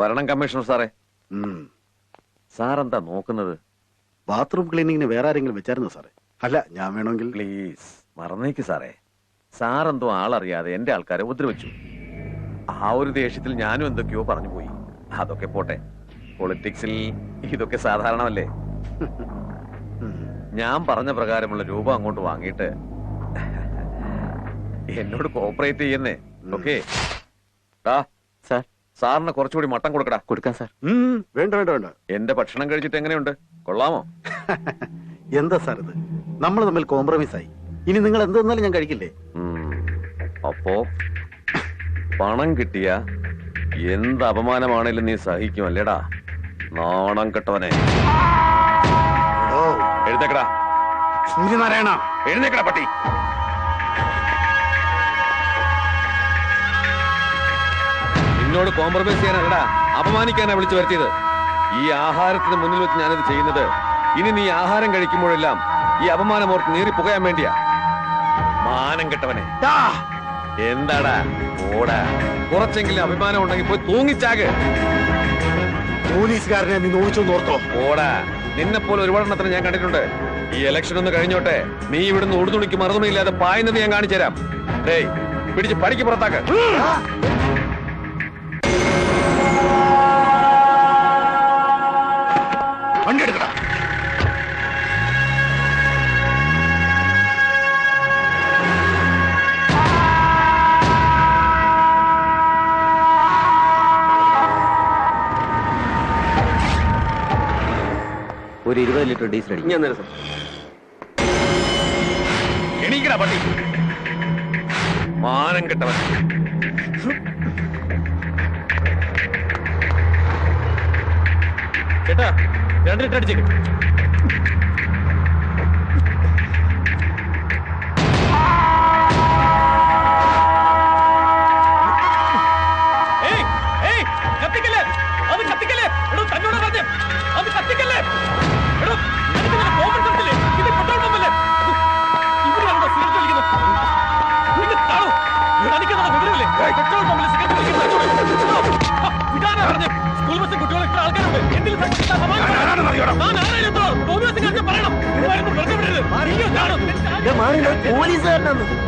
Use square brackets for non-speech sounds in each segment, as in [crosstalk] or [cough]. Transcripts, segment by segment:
വരണം കമ്മീഷണർ സാറേ. സാർ സാറെന്താ നോക്കുന്നത്? ബാത്റൂം ക്ലീനിങ്ങിന് വേറെ ആരെങ്കിലും വെച്ചായിരുന്നു സാറേ? അല്ല ഞാൻ വേണമെങ്കിൽ പ്ലീസ് മറന്നേക്ക് സാറേ. സാറെന്തോ ആളറിയാതെ എന്റെ ആൾക്കാരെ ഉപദ്രവിച്ചു. ആ ഒരു ദേഷ്യത്തിൽ ഞാനും എന്തൊക്കെയോ പറഞ്ഞു പോയി. അതൊക്കെ പോട്ടെ. പൊളിറ്റിക്സിൽ ഇതൊക്കെ സാധാരണമല്ലേ? ഞാൻ പറഞ്ഞ പ്രകാരമുള്ള രൂപ അങ്ങോട്ട് വാങ്ങിയിട്ട് എന്നോട് കോപ്പറേറ്റ് ചെയ്യുന്നേ. Okay sir. സാറിന് കുറച്ചുകൂടി മട്ടം കൊടുക്കടാ. കൊടുക്കാൻ സാർ. വേണ്ട വേണ്ട വേണ്ട. എന്റെ ഭക്ഷണം കഴിച്ചിട്ട് എങ്ങനെയുണ്ട്? കൊള്ളാമോ? [laughs] എന്താ സാർ ഇത്? നമ്മൾ തമ്മിൽ കോംപ്രമൈസ് ആയി. ഇനി നിങ്ങൾ എന്ത് തന്നാലും ഞാൻ കഴിക്കില്ലേ? അപ്പോ പണം കിട്ടിയ എന്ത് അപമാനമാണേലും നീ സഹിക്കും അല്ലേടാ? നാണം കെട്ടവനെ. എഴുന്നേക്കടാ. സൂര്യനാരായണ. എഴുന്നേക്കടാ പട്ടി. നിന്നോട് കോംപ്രമൈസ് ചെയ്യാനല്ലടാ അപമാനിക്കാനാ വിളിച്ചു വരുത്തിയത്. ഈ ആഹാരത്തിന് മുന്നിൽ വെച്ച് ഞാനിത് ചെയ്യുന്നത്. ഇനി നീ ആഹാരം കഴിക്കുമ്പോഴെല്ലാം ഈ അപമാനം ഓർത്ത് നീറി പുകയാൻ വേണ്ടിയാ. മാനം കെട്ടവനെ. എന്താടാ? ഓടാ. കുറച്ചെങ്കിലും അഭിമാനം ഉണ്ടെങ്കിൽ പോയി തൂങ്ങിച്ചാക്. പോലീസുകാരനെ നീ നോവിച്ചൊന്ന് ഓർത്തോ? ഓടാ. നിന്നെ പോലെ ഒരുപാടെണ്ണത്തിന് ഞാൻ കണ്ടിട്ടുണ്ട്. ഈ ഇലക്ഷൻ ഒന്ന് കഴിഞ്ഞോട്ടെ നീ ഇവിടുന്ന് ഉടുതുണിക്ക് മറുതുണിയില്ലാതെ പായുന്നത് ഞാൻ കാണിച്ചു തരാം ഡേയ് പിടിച്ച് പടിക്ക് പുറത്താക്ക്. ലിറ്റർ ഡീസൽ അടിക്കും ഞാൻ നേരം എണീക്കടാ പട്ടി. മാനം കെട്ടവൻ. ചേട്ടാ രണ്ട് ലിറ്റർ അടിച്ചേക്ക്. ഏയ്, ഏയ്, കത്തിക്കല്ലേ അത് കത്തിക്കല്ലേ എടോ തന്നോട് പറഞ്ഞേ. അത് കത്തിക്കല്ലേ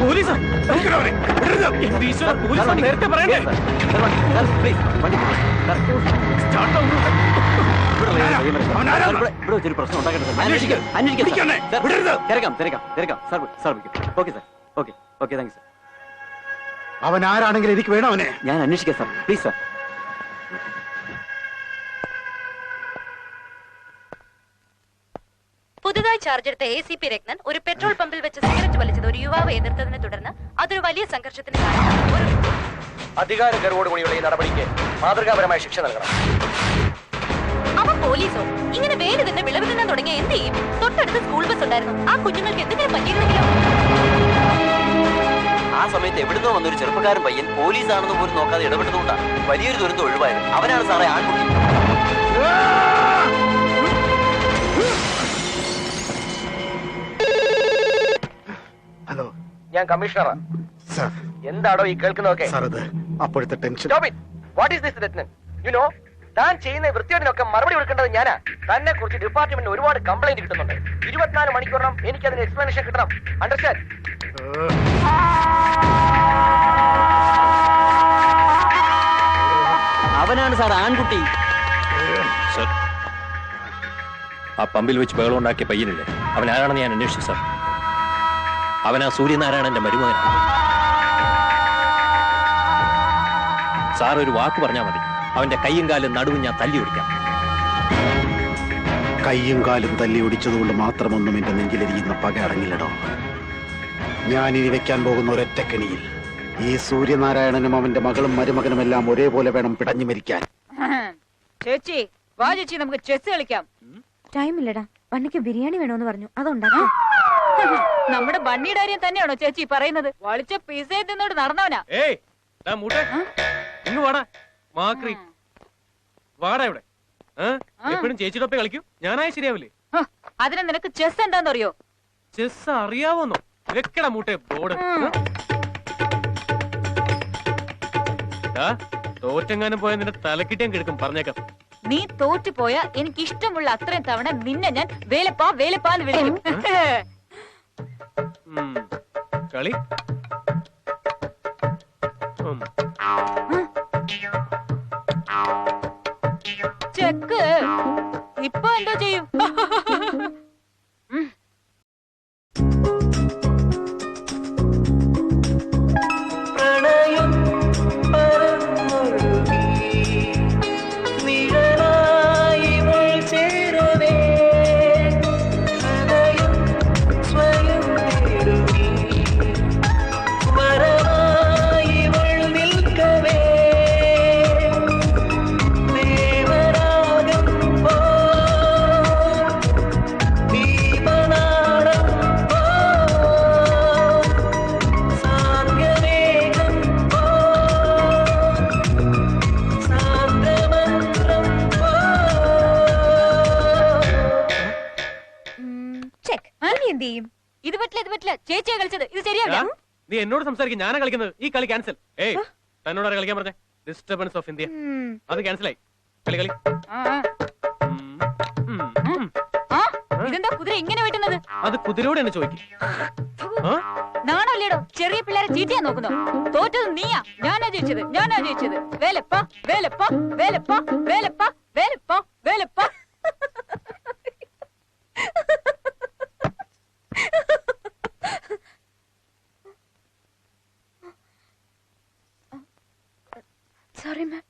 പോലീസാ? നേരത്തെ പറയണ്ടേ? സ്റ്റാർട്ട് ആവുന്നു ഇവിടെ വെച്ചൊരു പ്രശ്നം ഉണ്ടാക്കട്ടെ okay sir. Okay okay thank you sir. അവൻ ആരാണെങ്കിലും എനിക്ക് വേണം അവനെ? ഞാൻ അന്വേഷിക്കാം സാർ. Please sir. പുതുതായി ചാർജ് എടുത്ത എ സി പി രത്നൻ ഒരു പെട്രോൾ പമ്പിൽ വെച്ച് സിഗരറ്റ് വലിച്ചത് ഒരു യുവാവ് എതിർത്തതിനെ തുടർന്ന് അതൊരു വലിയ സംഘർഷത്തിന് അധികാര ഗർവോടുകൂടിയുള്ള ഈ നടപടിക്ക് മാതൃകാപരമായ ശിക്ഷ നൽകണം. പോലീസോ? ഇങ്ങനെ വേൽ തന്നെ വിളവ് തിന്നാൻ തുടങ്ങിയ എന്ത് ചെയ്യും? തൊട്ടടുത്ത് സ്കൂൾ ബസ് ഉണ്ടായിരുന്നു. ആ കുഞ്ഞുങ്ങൾക്ക് എന്തെങ്കിലും പറ്റിയിരുന്നെങ്കിലോ? ആ സമയത്ത് എവിടുന്നോ വന്നൊരു ചെറുപ്പക്കാരൻ പയ്യൻ പോലീസാണെന്ന് പോലും നോക്കാതെ ഇടപെട്ടതുകൊണ്ടാണ് വലിയൊരു ദുരന്തം ഒഴിവായത്. അവനാണ് സാറേ ആൺകുട്ടി. ഹലോ. ഞാൻ കമ്മീഷണറാ. സാർ. എന്താടോ ഈ കേൾക്കുന്നതൊക്കെ? അപ്പോഴത്തെ tension. What is this Rathnan you know താൻ ചെയ്യുന്ന വൃത്തിയോടിനൊക്കെ മറുപടി കൊടുക്കേണ്ടത് ഞാനാ. തന്നെ കുറിച്ച് ഡിപ്പാർട്ട്മെന്റിന് ഒരുപാട് കംപ്ലൈന്റ് കിട്ടുന്നുണ്ട്. ഇരുപത്തിനാല് മണിക്കൂറിനും എനിക്ക് അതിന് എക്സ്പ്ലനേഷൻ കിട്ടണം. അണ്ടർസ്റ്റാൻഡ് അവനാണ് സാർ ആൺകുട്ടി. സർ ആ പമ്പിൽ വെച്ച് ബഹളം ഉണ്ടാക്കിയ പയ്യനില്ലേ? അവൻ ആരാണെന്ന് ഞാൻ അന്വേഷിച്ചു സാർ. അവൻ ആ സൂര്യനാരായണന്റെ മരുമകനാണ്. സാർ ഒരു വാക്ക് പറഞ്ഞാൽ മതി. അവന്റെ കൈയും കാലും നടുവും ഞാൻ തല്ലി ഓടിക്കാം കൈയും കാലും തല്ലി ഒടിച്ചതുകൊണ്ട് മാത്രമൊന്നും എന്റെ നെഞ്ചിലിരിക്കുന്ന പക അടങ്ങില്ലടോ. ഞാൻ ഇനി വെക്കാൻ പോകുന്ന ഒരൊറ്റ കെണിയിൽ ഈ സൂര്യനാരായണനും അവന്റെ മകളും മരുമകനും എല്ലാം ഒരേപോലെ വേണം പിടഞ്ഞു മരിക്കാൻ. ചേച്ചി വാ ചേച്ചി നമുക്ക് ചെസ് കളിക്കാം. ടൈമില്ലടാ. വണ്ണിക്ക് ബിരിയാണി വേണോന്ന് പറഞ്ഞു. അതുണ്ടാക്കാം. നമ്മുടെ ബണ്ണിയുടെ കാര്യം തന്നെയാണോ ചേച്ചി പറയുന്നത്? വളിച്ച പിസയെ തിന്നോട് നടന്നവനാ. ഏയ് മാക്രി. വാടാ ഇവിടെ. എപ്പോഴും ചേച്ചിയുടെ ഒപ്പം കളിക്കും? ഞാനായ ശരിയാവില്ലേ? അതിനെ നിനക്ക് ചെസ് എന്താണെന്നറിയോ ചെസ് അറിയാവോന്നോ? വെക്കടാ മൂട്ടെ ബോർഡ്. തോറ്റെങ്ങാനും പോയ നിന്റെ തലക്കിട്ടേം കിടക്കും പറഞ്ഞേക്കാം. നീ തോറ്റു പോയ എനിക്ക് ഇഷ്ടമുള്ള അത്രയും തവണ നിന്നെ ഞാൻ വേലപ്പാ വേലപ്പാന്ന് വിളിക്കും. കളി. ചെക്ക്. ഇപ്പൊ എന്തോ ചെയ്യും? എന്ത് ചെയ്യും ഇത് പറ്റില്ല ഇത് പറ്റില്ല. ചേച്ചിയാ കളിച്ചത്. ഇത് ശരിയാവില്ല. നീ എന്നോട് സംസാരിക്കും. ഞാനാ കളിക്കുന്നത്. ഈ കളി ക്യാൻസൽ ഏയ് തന്നോട് കളിക്കാൻ പറഞ്ഞേ? ഡിസ്റ്റർബൻസ് ഓഫ് ഇന്ത്യ ഉം. അത് ക്യാൻസൽ ആയി. കളി കളി. ആ, ആ. ഉം. ഉം. ഉം. ആ ഇതെന്താ കുതിര ഇങ്ങനെ വെട്ടുന്നത്? അത് കുതിരയോട് തന്നെ ചോദിക്കും ആ? നാണല്ലേടോ ചെറിയ പിള്ളേരെ ചീറ്റിയാ നോക്കുന്നു? തോറ്റത് നീയാ. ഞാനാ ജയിച്ചത്. ഞാനാ ജയിച്ചത്. വേലപ്പ വേലപ്പ വേലപ്പ വേലപ്പ വേലപ്പ വേലപ്പ സോറി മാം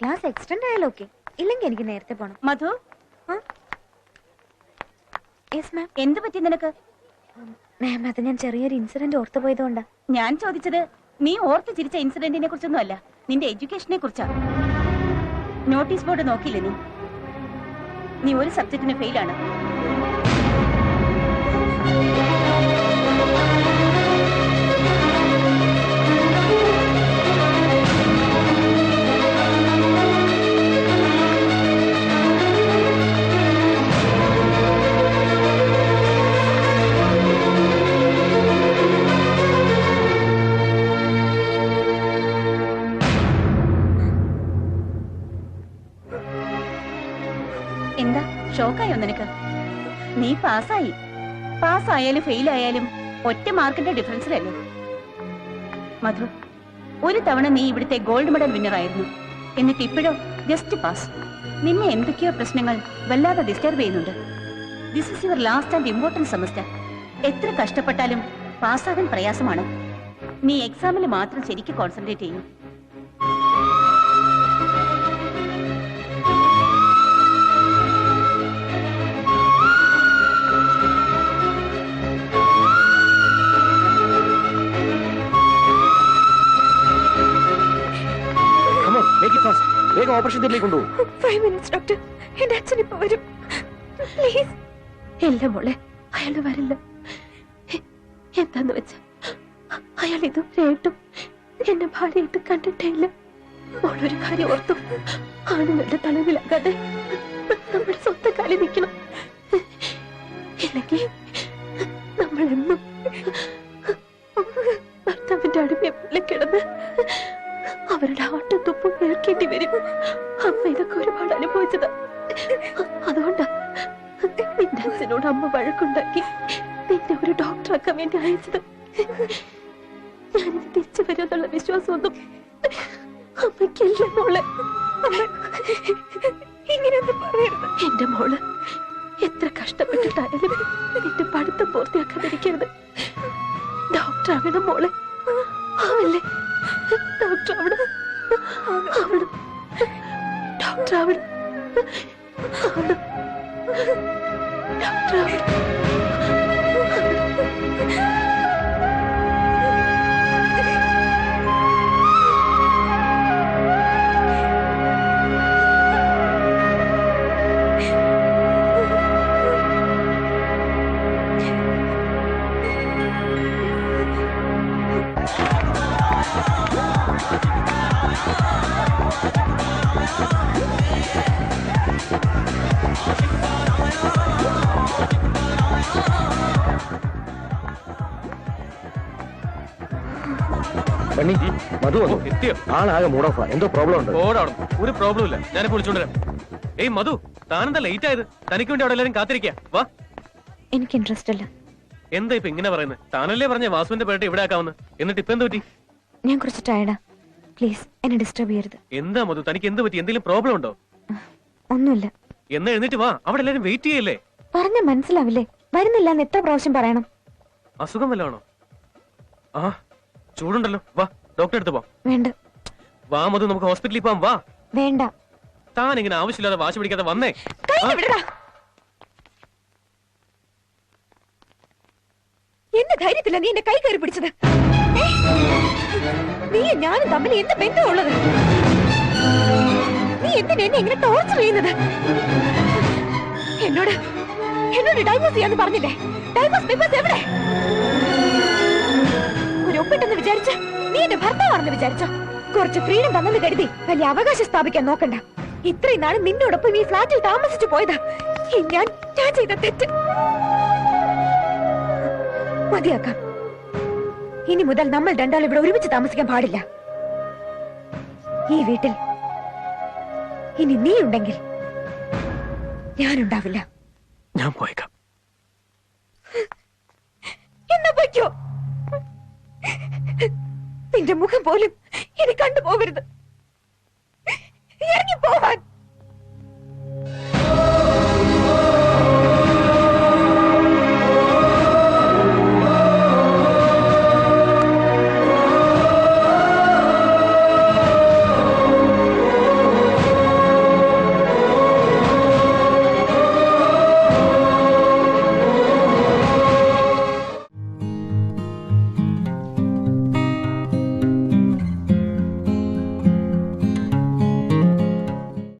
ക്ലാസ് എക്സ്റ്റെൻഡ് ആയാലും ഓക്കെ ഇല്ലെങ്കിൽ എനിക്ക് നേരത്തെ പോണം. മധു? യെസ് മാം എന്ത് പറ്റി നിനക്ക്? മാം അത് ഞാൻ ചെറിയൊരു ഇൻസിഡന്റ് ഓർത്തു പോയതുകൊണ്ടാ. ഞാൻ ചോദിച്ചത് നീ ഓർത്ത് ചിരിച്ച ഇൻസിഡന്റിനെ കുറിച്ചൊന്നും അല്ല. നിന്റെ എഡ്യൂക്കേഷനെ കുറിച്ചാ. നോട്ടീസ് ബോർഡ് നോക്കിയില്ലേ നീ? നീ ഒരു സബ്ജക്റ്റിന് ഫെയിലാണ് എന്താ? ഷോക്കായോ നിനക്ക്? നീ പാസ്സായി. പാസ്സായാലും ഫെയിൽ ആയാലും ഒറ്റ മാർക്കിന്റെ ഡിഫറൻസിലല്ലേ? മധു ഒരു തവണ നീ ഇവിടുത്തെ ഗോൾഡ് മെഡൽ വിന്നർ ആയിരുന്നു. എന്നിട്ട് ഇപ്പോഴോ ജസ്റ്റ് പാസ് നിന്നെ എന്തൊക്കെയോ പ്രശ്നങ്ങൾ വല്ലാതെ ഡിസ്റ്റർബ് ചെയ്യുന്നുണ്ട്. This is your last and important semester എത്ര കഷ്ടപ്പെട്ടാലും പാസ്സാകാൻ പ്രയാസമാണ്. നീ എക്സാമിൽ മാത്രം ശരിക്കും കോൺസെൻട്രേറ്റ് ചെയ്യും. Make it fast. വേഗം ഓപ്പറേഷൻ തിയേറ്ററിലേക്ക് കൊണ്ടുപോകും. ഫൈവ് മിനിറ്റ്സ് ഡോക്ടർ എന്റെ അച്ഛൻ ഇപ്പൊ വരും. പ്ലീസ് ഇല്ല മോളെ. അയാൾ വരില്ല. എന്താന്ന് വെച്ച? അയാൾ ഇതുവരെയായിട്ടും എന്നെ ഭാര്യയായിട്ട് കണ്ടിട്ടേ ഇല്ല മോളൊരു കാര്യം ഓർത്തു. ആണുങ്ങളുടെ തലവിലാകാതെ നമ്മുടെ സ്വന്തം കാലിൽ നിൽക്കണം. ഇല്ലെങ്കിൽ നമ്മളെന്നും അയച്ചത് ഞാനിത് തിരിച്ചു വരുമെന്നുള്ള വിശ്വാസമൊന്നും അമ്മയ്ക്കില്ല മോളെ. പറയരുത്. എന്റെ മോൾ എത്ര കഷ്ടപ്പെട്ടിട്ടായാലും എന്റെ പഠിത്തം പൂർത്തിയാക്കാതിരിക്കരുത്. ഡോക്ടർ ആവണം മോളെ. ആവല്ലേ? ഡോക്ടർ ആവണം. ആവണം. ഡോക്ടർ ആവണം. ആവണം. ഡോക്ടർ ആവണം. ബണ്ണി മധു വന്നു. എത്തിയോ? ആളാകെ മൂഡ് ഓഫ് എന്തോ പ്രോബ്ലം ഉണ്ട്. ഓടാണ് ഒരു പ്രോബ്ലം ഇല്ല. ഞാനിപ്പോ വിളിച്ചോണ്ട് വരാം. ഏയ് മധു താനെന്താ ലേറ്റ് ആയത്? തനിക്ക് വേണ്ടി അവിടെ എല്ലാരും കാത്തിരിക്കാ. വാ. എനിക്ക് ഇൻട്രസ്റ്റ് അല്ല എന്താ ഇപ്പൊ ഇങ്ങനെ പറയുന്നത് താനല്ലേ പറഞ്ഞ വാസുവിന്റെ പേട്ട് ഇവിടെ ആക്കാവുന്ന എന്നിട്ട് ഇപ്പൊ എന്ത് പറ്റി? ഞാൻ കുറച്ച് ടയർഡാ പ്ലീസ് എന്നെ ഡിസ്റ്റർബ് ചെയ്യരുത്. എന്താ മധു തനിക്ക് എന്ത് പറ്റി? എന്തെങ്കിലും പ്രോബ്ലം ഉണ്ടോ? ഒന്നുമില്ല. എന്നാ എഴുന്നേറ്റ് വാ. അവിടെ എല്ലാരും വെയിറ്റ് ചെയ്യല്ലേ? പറഞ്ഞ മനസ്സിലാവില്ലേ? വരുന്നില്ല എന്ന് എത്ര പ്രാവശ്യം പറയണം? അസുഖം വല്ലതാണോ ആ. ചൂടുണ്ടല്ലോ. വാ ഡോക്ടറെ അടുത്ത് പോവാം. വേണ്ട. വാ മധു നമുക്ക് ഹോസ്പിറ്റലിൽ പോവാം. വാ. വേണ്ട. താൻ ഇങ്ങനെ ആവശ്യമില്ലാതെ വാശി പിടിക്കാതെ വന്നേ. കൈ ധൈര്യത്തില്ല നീ എന്റെ കൈ കയറി പിടിച്ചത്. നീ ഞാനും തമ്മിൽ എന്ത് ബന്ധമുള്ളത്? നീ എന്തിനാ എന്നെ ഇങ്ങനെ ടോർച്ചർ ചെയ്യുന്നത്? എന്നോട് എന്നോട് ഡൈവേഴ്സ് ചെയ്യാന്ന് പറഞ്ഞില്ലേ? ഡൈവേഴ്സ് പേപ്പേഴ്സ് എവിടെ? ഭർത്താവാണെന്ന് വിചാരിച്ചോ? കുറച്ച് ഫ്രീഡം തന്നെന്ന് കരുതി വലിയ അവകാശം സ്ഥാപിക്കാൻ നോക്കണ്ട. ഇത്രയും നാളും നിന്നോടൊപ്പം ഈ ഫ്ലാറ്റിൽ താമസിച്ചു പോയതാ. ഞാൻ ഞാൻ ചെയ്ത തെറ്റ്. മതിയാക്കാം. ഇനി മുതൽ നമ്മൾ രണ്ടാൾ ഇവിടെ ഒരുമിച്ച് താമസിക്കാൻ പാടില്ല. ഈ വീട്ടിൽ ഇനി നീ ഉണ്ടെങ്കിൽ ഞാനുണ്ടാവില്ല. ഞാൻ പോയേക്കാം എന്നാ പറ്റോ നിന്റെ മുഖം പോലും ഇനി കണ്ടുപോകരുത്. ഇറങ്ങി പോവാൻ